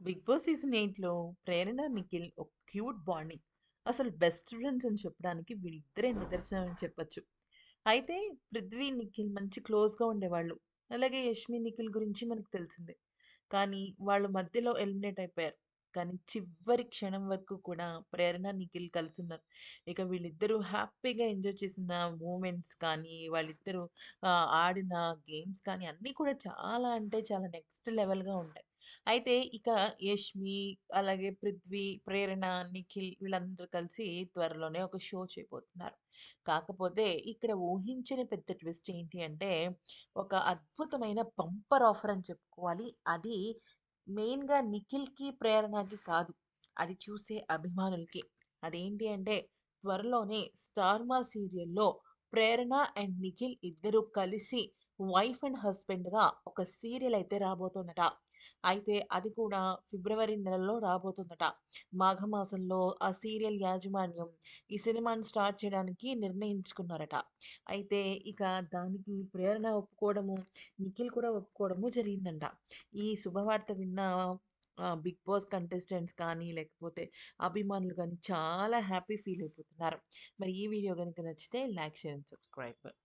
'Big boss' season ఎయిట్లో ప్రేరణ, నిఖిల్ ఒక cute bonding. అసలు బెస్ట్ ఫ్రెండ్స్ అని చెప్పడానికి వీళ్ళిద్దరే నిదర్శనం అని చెప్పొచ్చు. అయితే పృథ్వీ, నిఖిల్ మంచి క్లోజ్‌గా ఉండేవాళ్ళు. అలాగే యష్మి, నిఖిల్ గురించి మనకు తెలిసిందే. కానీ వాళ్ళు మధ్యలో ఎలిమినేట్ అయిపోయారు. కానీ చివరి క్షణం వరకు కూడా ప్రేరణ, నిఖిల్ కలిసి ఉన్నారు ఇక వీళ్ళిద్దరూ హ్యాపీగా ఎంజాయ్ చేసిన మూమెంట్స్ కానీ, వాళ్ళిద్దరూ ఆడిన గేమ్స్ కానీ అన్నీ కూడా చాలా అంటే చాలా నెక్స్ట్ లెవెల్‌గా ఉంటాయి. అయితే ఇక యష్మి, అలాగే పృథ్వీ, ప్రేరణ, నిఖిల్ వీళ్ళందరూ కలిసి త్వరలోనే ఒక షో చేయబోతున్నారు. కాకపోతే ఇక్కడ ఊహించని పెద్ద ట్విస్ట్ ఏంటి అంటే, ఒక అద్భుతమైన బంపర్ ఆఫర్ అని చెప్పుకోవాలి. అది మెయిన్‌గా నిఖిల్‌కి, ప్రేరణకి కాదు. అది చూసే అభిమానులకి. అదేంటి అంటే త్వరలోనే 'స్టార్ మా' సీరియల్‌లో ప్రేరణ అండ్ నిఖిల్ ఇద్దరు కలిసి వైఫ్ అండ్ హస్బెండ్‌గా ఒక సీరియల్ అయితే రాబోతోందట. అయితే అది కూడా ఫిబ్రవరి నెలలో రాబోతుందట. మాఘమాసంలో ఆ సీరియల్ యాజమాన్యం ఈ సినిమాని స్టార్ట్ చేయడానికి నిర్ణయించుకున్నారట. అయితే ఇక దానికి ప్రేరణ ఒప్పుకోవడము, నిఖిల్ కూడా ఒప్పుకోవడము జరిగిందంట. ఈ శుభవార్త విన్న 'బిగ్ బాస్' కంటెస్టెంట్స్ కానీ, లేకపోతే అభిమానులు కానీ చాలా హ్యాపీ ఫీల్ అయిపోతున్నారు. మరి ఈ వీడియో కనుక నచ్చితే లైక్, షేర్ అండ్ సబ్స్క్రైబ్.